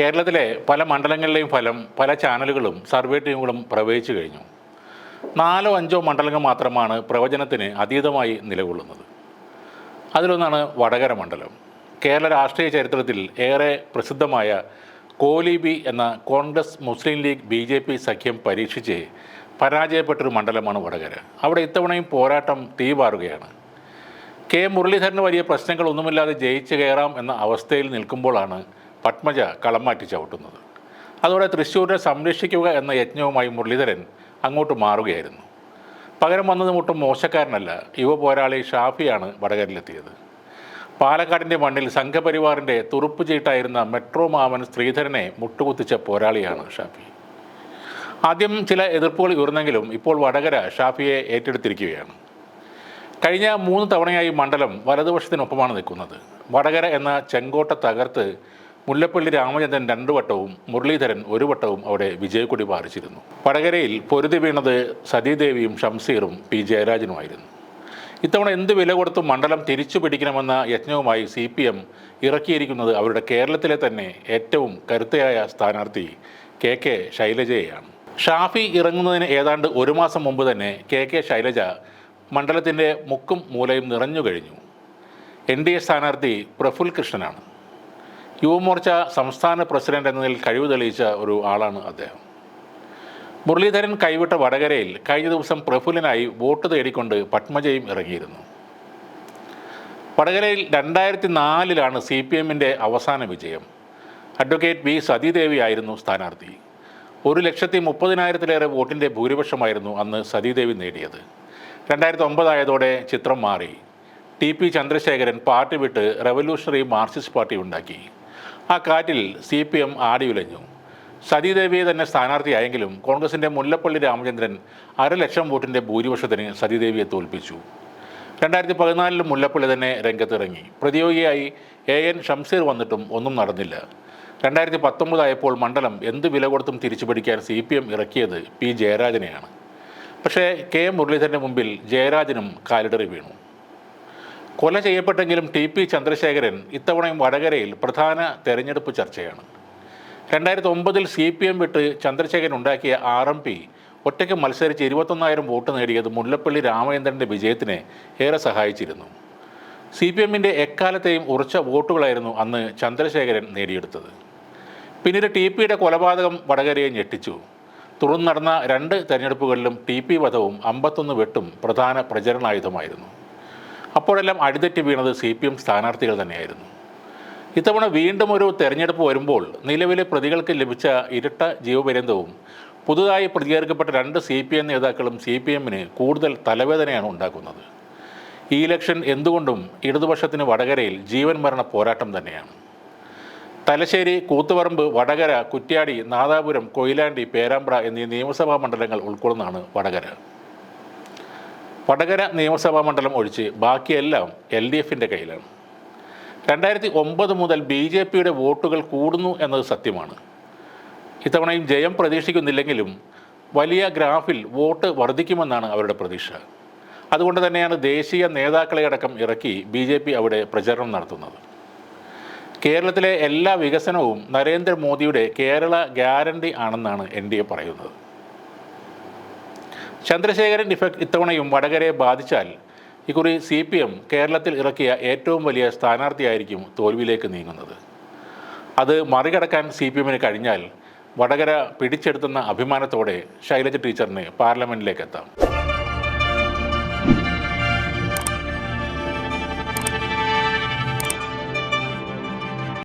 കേരളത്തിലെ പല മണ്ഡലങ്ങളിലെയും ഫലം പല ചാനലുകളും സർവേ ടീമുകളും പ്രവചിച്ചു കഴിഞ്ഞു. നാലോ അഞ്ചോ മണ്ഡലങ്ങൾ മാത്രമാണ് പ്രവചനത്തിന് അതീതമായി നിലകൊള്ളുന്നത്. അതിലൊന്നാണ് വടകര മണ്ഡലം. കേരള രാഷ്ട്രീയ ചരിത്രത്തിൽ ഏറെ പ്രസിദ്ധമായ കോലിബി എന്ന Congress Muslim League B J P സഖ്യം പരീക്ഷിച്ച് പരാജയപ്പെട്ടൊരു മണ്ഡലമാണ് വടകര. അവിടെ ഇത്തവണയും പോരാട്ടം തീപാറുകയാണ് കെ മുരളീധരന് വലിയ പ്രശ്നങ്ങളൊന്നുമില്ലാതെ ജയിച്ചു കയറാം എന്ന അവസ്ഥയിൽ നിൽക്കുമ്പോഴാണ് പത്മജ കളം മാറ്റി ചവിട്ടുന്നത്. അതോടെ തൃശ്ശൂരിനെ സംരക്ഷിക്കുക എന്ന യജ്ഞവുമായി മുരളീധരൻ അങ്ങോട്ട് മാറുകയായിരുന്നു. പകരം വന്നത് മുട്ടും മോശക്കാരനല്ല യുവ പോരാളി ഷാഫിയാണ് വടകരയിലെത്തിയത്. പാലക്കാടിന്റെ മണ്ണിൽ സംഘപരിവാറിന്റെ തുറുപ്പ് ചീട്ടായിരുന്ന മെട്രോ മാമൻ ശ്രീധരനെ മുട്ടുകുത്തിച്ച പോരാളിയാണ് ഷാഫി. ആദ്യം ചില എതിർപ്പുകൾ ഉയർന്നെങ്കിലും ഇപ്പോൾ വടകര ഷാഫിയെ ഏറ്റെടുത്തിരിക്കുകയാണ്. കഴിഞ്ഞ മൂന്ന് തവണയായി മണ്ഡലം വലതുപക്ഷത്തിനൊപ്പമാണ് നിൽക്കുന്നത്. വടകര എന്ന ചെങ്കോട്ട തകർത്ത് മുല്ലപ്പള്ളി രാമചന്ദ്രൻ രണ്ടു വട്ടവും മുരളീധരൻ ഒരു വട്ടവും അവിടെ വിജയക്കൊടി പാറിച്ചിരുന്നു. വടകരയിൽ പൊരുതി വീണത് സതീദേവിയും ഷംസീറും പി. ജയരാജനുമായിരുന്നു. ഇത്തവണ എന്ത് വില കൊടുത്തും മണ്ഡലം തിരിച്ചു പിടിക്കണമെന്ന യജ്ഞവുമായി സി. പി. എം ഇറക്കിയിരിക്കുന്നത് അവരുടെ കേരളത്തിലെ തന്നെ ഏറ്റവും കരുത്തയായ സ്ഥാനാർത്ഥി കെ. കെ. ശൈലജയെയാണ്. ഷാഫി ഇറങ്ങുന്നതിന് ഏതാണ്ട് ഒരു മാസം മുമ്പ് തന്നെ കെ. കെ. ശൈലജ മണ്ഡലത്തിന്റെ മുക്കും മൂലയും നിറഞ്ഞു കഴിഞ്ഞു. എൻ. ഡി. എ സ്ഥാനാർത്ഥി പ്രഫുൽ കൃഷ്ണനാണ് യുവമോർച്ച സംസ്ഥാന പ്രസിഡന്റ് എന്ന നിലയിൽ കഴിവ് തെളിയിച്ച ഒരു ആളാണ് അദ്ദേഹം. മുരളീധരൻ കൈവിട്ട വടകരയിൽ കഴിഞ്ഞ ദിവസം പ്രഫുല്ലനായി വോട്ട് തേടിക്കൊണ്ട് പത്മജയും ഇറങ്ങിയിരുന്നു. വടകരയിൽ രണ്ടായിരത്തി നാലിലാണ് സി പി എമ്മിന്റെ അവസാന വിജയം. അഡ്വക്കേറ്റ് വി സതീദേവി ആയിരുന്നു സ്ഥാനാർത്ഥി. ഒരു ലക്ഷത്തി മുപ്പതിനായിരത്തിലേറെ വോട്ടിന്റെ ഭൂരിപക്ഷമായിരുന്നു അന്ന് സതീദേവി നേടിയത്. രണ്ടായിരത്തി ഒമ്പതായതോടെ ചിത്രം മാറി. ടി പി ചന്ദ്രശേഖരൻ പാർട്ടി വിട്ട് റവല്യൂഷണറി മാർക്സിസ്റ്റ് പാർട്ടി ഉണ്ടാക്കി. ആ കാറ്റിൽ സി പി എം ആടിയുലഞ്ഞു സതീദേവിയെ തന്നെ സ്ഥാനാർത്ഥിയായെങ്കിലും കോൺഗ്രസിന്റെ മുല്ലപ്പള്ളി രാമചന്ദ്രൻ അരലക്ഷം വോട്ടിന്റെ ഭൂരിപക്ഷത്തിന് സതീദേവിയെ തോൽപ്പിച്ചു. രണ്ടായിരത്തി പതിനാലിലും മുല്ലപ്പള്ളി തന്നെ രംഗത്തിറങ്ങി. പ്രതിയോഗിയായി എ എൻ ഷംസീർ വന്നിട്ടും ഒന്നും നടന്നില്ല. രണ്ടായിരത്തി പത്തൊമ്പതായപ്പോൾ മണ്ഡലം എന്ത് വില കൊടുത്തും തിരിച്ചു പിടിക്കാൻ സി പി എം ഇറക്കിയത് പി ജയരാജനെയാണ്. പക്ഷേ കെ മുരളീധരന്റെ മുമ്പിൽ ജയരാജനും കാലിടറി വീണു. കൊല ചെയ്യപ്പെട്ടെങ്കിലും ടി പി ചന്ദ്രശേഖരൻ ഇത്തവണയും വടകരയിൽ പ്രധാന തെരഞ്ഞെടുപ്പ് ചർച്ചയാണ്. രണ്ടായിരത്തി ഒമ്പതിൽ സി പി എം വിട്ട് ചന്ദ്രശേഖരൻ ഉണ്ടാക്കിയ ആർ എം പി ഒറ്റയ്ക്ക് മത്സരിച്ച് ഇരുപത്തൊന്നായിരം വോട്ട് നേടിയത് മുല്ലപ്പള്ളി രാമചന്ദ്രന്റെ വിജയത്തിനെ ഏറെ സഹായിച്ചിരുന്നു. സി പി എമ്മിന്റെ എക്കാലത്തെയും ഉറച്ച വോട്ടുകളായിരുന്നു അന്ന് ചന്ദ്രശേഖരൻ നേടിയെടുത്തത്. പിന്നീട് ടി പിയുടെ കൊലപാതകം വടകരയെ ഞെട്ടിച്ചു. തുടർന്ന് നടന്ന രണ്ട് തെരഞ്ഞെടുപ്പുകളിലും ടി പി വധവും അമ്പത്തൊന്ന് വെട്ടും പ്രധാന പ്രചരണായുധമായിരുന്നു. അപ്പോഴെല്ലാം അടിതെറ്റി വീണത് സി പി എം സ്ഥാനാർത്ഥികൾ തന്നെയായിരുന്നു. ഇത്തവണ വീണ്ടും ഒരു തെരഞ്ഞെടുപ്പ് വരുമ്പോൾ നിലവിലെ പ്രതികൾക്ക് ലഭിച്ച ഇരട്ട ജീവപര്യന്തവും പുതുതായി പ്രതികരിക്കപ്പെട്ട രണ്ട് സി പി എം നേതാക്കളും സി പി എമ്മിന് കൂടുതൽ തലവേദനയാണ് ഉണ്ടാക്കുന്നത്. ഈ ഇലക്ഷൻ എന്തുകൊണ്ടും ഇടതുപക്ഷത്തിന് വടകരയിൽ ജീവൻ മരണ പോരാട്ടം തന്നെയാണ്. തലശ്ശേരി കൂത്തുപറമ്പ് വടകര കുറ്റ്യാടി നാദാപുരം കൊയിലാണ്ടി പേരാമ്പ്ര എന്നീ നിയമസഭാ മണ്ഡലങ്ങൾ ഉൾക്കൊള്ളുന്നതാണ് വടകര. വടകര നിയമസഭാ മണ്ഡലം ഒഴിച്ച് ബാക്കിയെല്ലാം എൽ ഡി എഫിന്റെ കയ്യിലാണ്. രണ്ടായിരത്തി ഒമ്പത് മുതൽ ബി ജെ പിയുടെ വോട്ടുകൾ കൂടുന്നു എന്നത് സത്യമാണ്. ഇത്തവണയും ജയം പ്രതീക്ഷിക്കുന്നില്ലെങ്കിലും വലിയ ഗ്രാഫിൽ വോട്ട് വർദ്ധിക്കുമെന്നാണ് അവരുടെ പ്രതീക്ഷ. അതുകൊണ്ട് തന്നെയാണ് ദേശീയ നേതാക്കളെ അടക്കം ഇറക്കി ബി ജെ പി അവിടെ പ്രചരണം നടത്തുന്നത്. കേരളത്തിലെ എല്ലാ വികസനവും നരേന്ദ്രമോദിയുടെ കേരള ഗ്യാരണ്ടി ആണെന്നാണ് എൻ ഡി എ പറയുന്നത്. ചന്ദ്രശേഖരൻ ഇഫക്റ്റ് ഇത്തവണയും വടകരയെ ബാധിച്ചാൽ ഇക്കുറി സി പി എം കേരളത്തിൽ ഇറക്കിയ ഏറ്റവും വലിയ സ്ഥാനാർത്ഥിയായിരിക്കും തോൽവിയിലേക്ക് നീങ്ങുന്നത്. അത് മറികടക്കാൻ സി പി എമ്മിന് കഴിഞ്ഞാൽ വടകര പിടിച്ചെടുത്തുന്ന അഭിമാനത്തോടെ ശൈലജ ടീച്ചറിന് പാർലമെന്റിലേക്ക് എത്താം.